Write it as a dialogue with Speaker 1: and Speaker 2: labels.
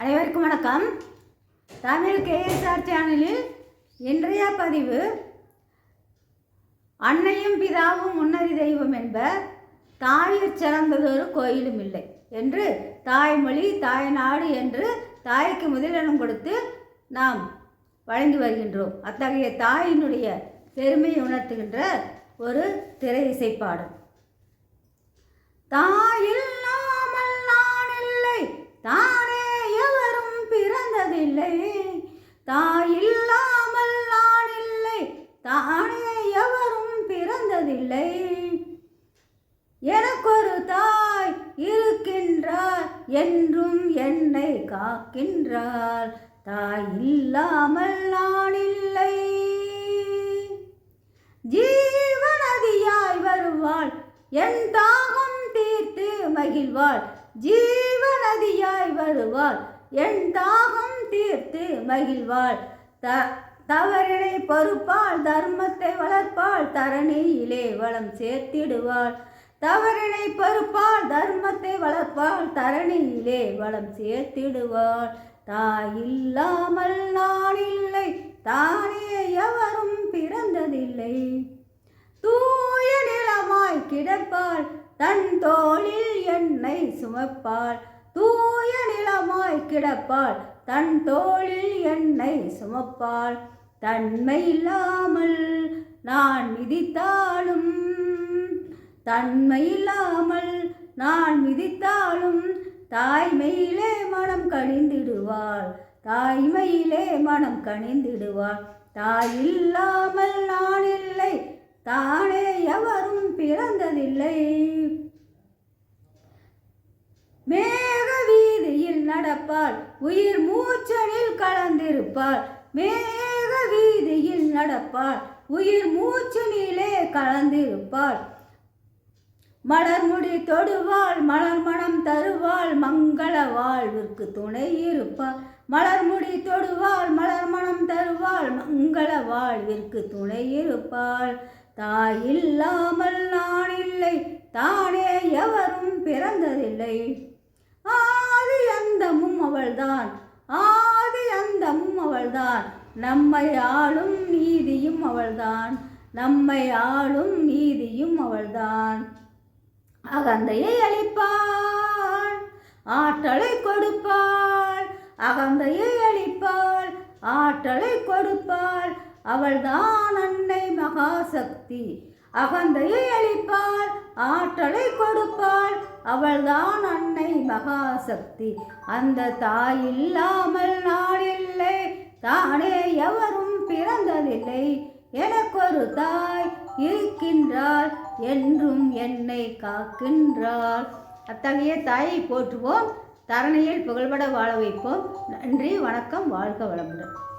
Speaker 1: அனைவருக்கும் வணக்கம் தமிழ் கேஎஸ்ஆர் சேனலில் இன்றைய பதிவு அன்னையும் பிதாவும் முன்னறி தெய்வம் என்ப தாயிற் சிறந்ததொரு கோயிலும் இல்லை என்று தாய்மொழி தாய்நாடு என்று தாய்க்கு முதலிடம் கொடுத்து நாம் வழங்கி வருகின்றோம் அத்தகைய தாயினுடைய பெருமையை உணர்த்துகின்ற ஒரு திரை இசைப்பாடு தாயில் நாமல் நான் இல்லை தாய் இல்லை தாய் இல்லாமல் நான் இல்லை தானே எவரும் பிறந்ததில்லை எனக்கொரு தாய் இருக்கின்றார் என்றும் என்னை காக்கின்றார் தாய் இல்லாமல் நான் இல்லை ஜீவனதியாய் வருவாள் என் தாகம் தீர்த்து மகிழ்வாள் ஜீவனதியாய் வருவாள் என் தாகம் தீர்த்து மகிழ்வாள் த தவறினை பருப்பால் தர்மத்தை வளர்ப்பாள் தரணியிலே வளம் சேர்த்திடுவாள் தவறினை பருப்பால் தர்மத்தை வளர்ப்பாள் தரணியிலே வளம் சேர்த்திடுவாள் தாயில்லாமல் நான் இல்லை தானே எவரும் பிறந்ததில்லை தூய நிலமாய் கிடப்பாள் தன் தோளில் என்னை சுமப்பாள் தூய நிலமாய் கிடப்பாள் தன் தோளில் என்னை சுமப்பாள் தன்மை இல்லாமல் நான் மிதித்தாலும் தன்மை இல்லாமல் நான் மிதித்தாலும் தாய்மையிலே மனம் கணிந்திடுவாள் தாய்மையிலே மனம் கணிந்திடுவாள் தாய் இல்லாமல் நான் இல்லை தானே எவரும் பிறந்ததில்லை மே நடப்பாள் உயிர் மூச்சலில் கலந்திருப்பாள் மேக வீதியில் நடப்பாள் உயிர் மூச்சனிலே கலந்திருப்பாள் மலர்முடி தொடுவாள் மலர் மனம் தருவாள் மங்கள வாழ்விற்கு துணை இருப்பாள் மலர்முடி தொடுவாள் மலர் மனம் தருவாள் மங்கள வாழ்விற்கு துணை இருப்பாள் தாய் இல்லாமல் நான் இல்லை தானே எவரும் பிறந்ததில்லை அவள்தான் ஆதி அந்தமும் அவள்தான் நம்மை ஆளும் நீதியும் அவள்தான் நம்மை ஆளும் நீதியும் அவள்தான் அகந்தையை அளிப்பாள் ஆற்றலை கொடுப்பாள் அகந்தையை அளிப்பாள் ஆற்றலை கொடுப்பாள் அவள்தான் அன்னை மகாசக்தி அகந்தையை அளிப்பாள் ஆற்றலை கொடுப்பாள் அவள்தான் அன்னை மகாசக்தி அந்த தாய் இல்லாமல் நாளில்லை தானே எவரும் பிறந்ததில்லை எனக்கொரு தாய் இருக்கின்றாள் என்றும் என்னை காக்கின்றாள் அத்தகைய தாயை போற்றுவோம் தரணியில் புகழ்பட வாழ வைப்போம் நன்றி வணக்கம் வாழ்க வளமுடன்